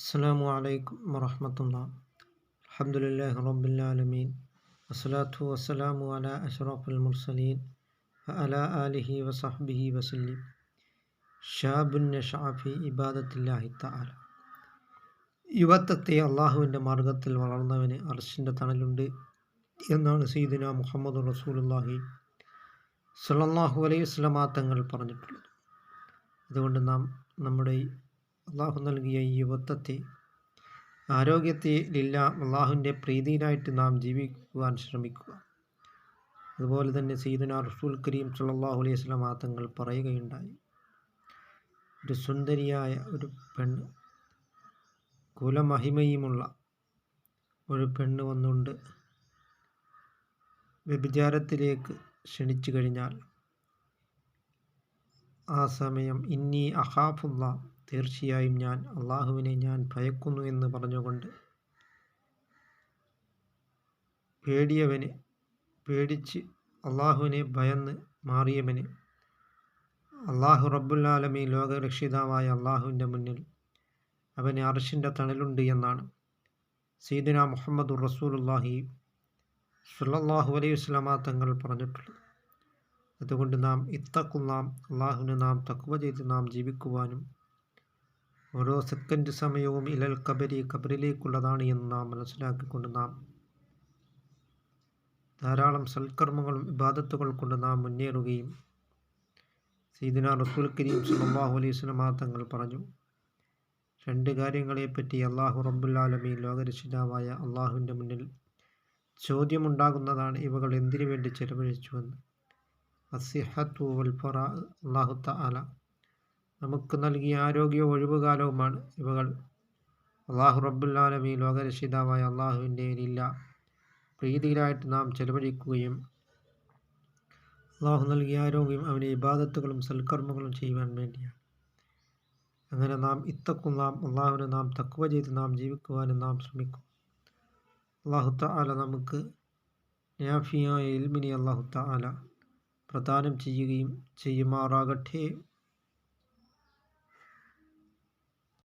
അസ്സാം വലൈക്കും വറഹമത്തുള്ള. റബ്ബിൽ ആലമീൻ. വസ്സലാത്തു വസ്സലാമു അല അഷറഫുൽ മുർസലീൻ അല ആലിഹി വസഹബിഹി വസല്ലി. ഷാബുൻ ഷാഫി ഇബാദത്തില്ലാഹി താല യുവത്വത്തെ അള്ളാഹുവിന്റെ മാർഗത്തിൽ വളർന്നവന് അർശിന്റെ തണലുണ്ട് എന്നാണ് സീദിന മുഹമ്മദ് റസൂലുല്ലാഹി സ്വല്ലല്ലാഹു അലൈഹി വസല്ലമ തങ്ങൾ പറഞ്ഞിട്ടുള്ളത്. അതുകൊണ്ട് നാം നമ്മുടെ അള്ളാഹു നൽകിയ ഈ യുവത്വത്തെ ആരോഗ്യത്തെ ലില്ല അള്ളാഹുവിന്റെ പ്രീതിയിലായിട്ട് നാം ജീവിക്കുവാൻ ശ്രമിക്കുക. അതുപോലെ തന്നെ സീദന റസൂൽ കരീം സുല്ലാഹു അലൈഹി വസല്ലമ തങ്ങൾ പറയുകയുണ്ടായി ഒരു സുന്ദരിയായ ഒരു പെണ്ണ് കുലമഹിമയുമുള്ള ഒരു പെണ്ണ് വന്നുകൊണ്ട് വ്യഭിചാരത്തിലേക്ക് ക്ഷണിച്ചു കഴിഞ്ഞാൽ ആ സമയം ഇന്നി അഹാഫുള്ള തീർച്ചയായും ഞാൻ അള്ളാഹുവിനെ ഞാൻ ഭയക്കുന്നു എന്ന് പറഞ്ഞുകൊണ്ട് പേടിയവന് പേടിച്ച് അള്ളാഹുവിനെ ഭയന്ന് മാറിയവന് അള്ളാഹു റബ്ബുല്ലാലമി ലോകരക്ഷിതാവായ അള്ളാഹുവിന്റെ മുന്നിൽ അവന് അർഷിന്റെ തണലുണ്ട് എന്നാണ്. സീദിന മുഹമ്മദ് റസൂലുല്ലാഹി സുല്ലാഹു അലൈഹി വസ്ലാമ തങ്ങൾ പറഞ്ഞിട്ടുള്ളത്. അതുകൊണ്ട് നാം ഇത്തക്കും നാം അള്ളാഹുവിന് നാം തക്കുവ ചെയ്ത് നാം ജീവിക്കുവാനും ഓരോ സെക്കൻഡ് സമയവും ഇലൽ കബരി കബറിലേക്കുള്ളതാണ് എന്ന് നാം മനസ്സിലാക്കിക്കൊണ്ട് നാം ധാരാളം സൽക്കർമ്മങ്ങളും വിവാദത്തുകൾ കൊണ്ട് നാം മുന്നേറുകയും സീദിന റസൂൽ കരീം സല്ലാഹു അലൈഹി സ്വലമാ തങ്ങൾ പറഞ്ഞു രണ്ട് കാര്യങ്ങളെപ്പറ്റി അള്ളാഹു റബ്ബുല്ലാലമീ ലോകരക്ഷിതാവായ അള്ളാഹുവിന്റെ മുന്നിൽ ചോദ്യമുണ്ടാകുന്നതാണ് ഇവകൾ എന്തിനു വേണ്ടി ചെലവഴിച്ചുവെന്ന്. അസിഹത്തു വൽഫറ അള്ളാഹു തആല നമുക്ക് നൽകിയ ആരോഗ്യവും ഒഴിവുകാലവുമാണ് ഇവകൾ. അള്ളാഹു റബ്ബുല്ലാലമി ലോകരക്ഷിതാവായ അള്ളാഹുവിന്റെ ഇല്ല പ്രീതിയിലായിട്ട് നാം ചെലവഴിക്കുകയും അള്ളാഹു നൽകിയ ആരോഗ്യം അവന്റെ ഇബാദത്തുകളും സൽക്കർമ്മങ്ങളും ചെയ്യുവാൻ വേണ്ടിയാണ്. അങ്ങനെ നാം ഇത്തക്കും നാം അള്ളാഹുവിനെ നാം തക്കുവ ചെയ്ത് നാം ജീവിക്കുവാനും നാം ശ്രമിക്കും. അള്ളാഹു താല നമുക്ക് നാഫിയായ ഇൽമിനി അള്ളാഹു താല പ്രദാനം ചെയ്യുകയും ചെയ്യുമാറാകട്ടെ.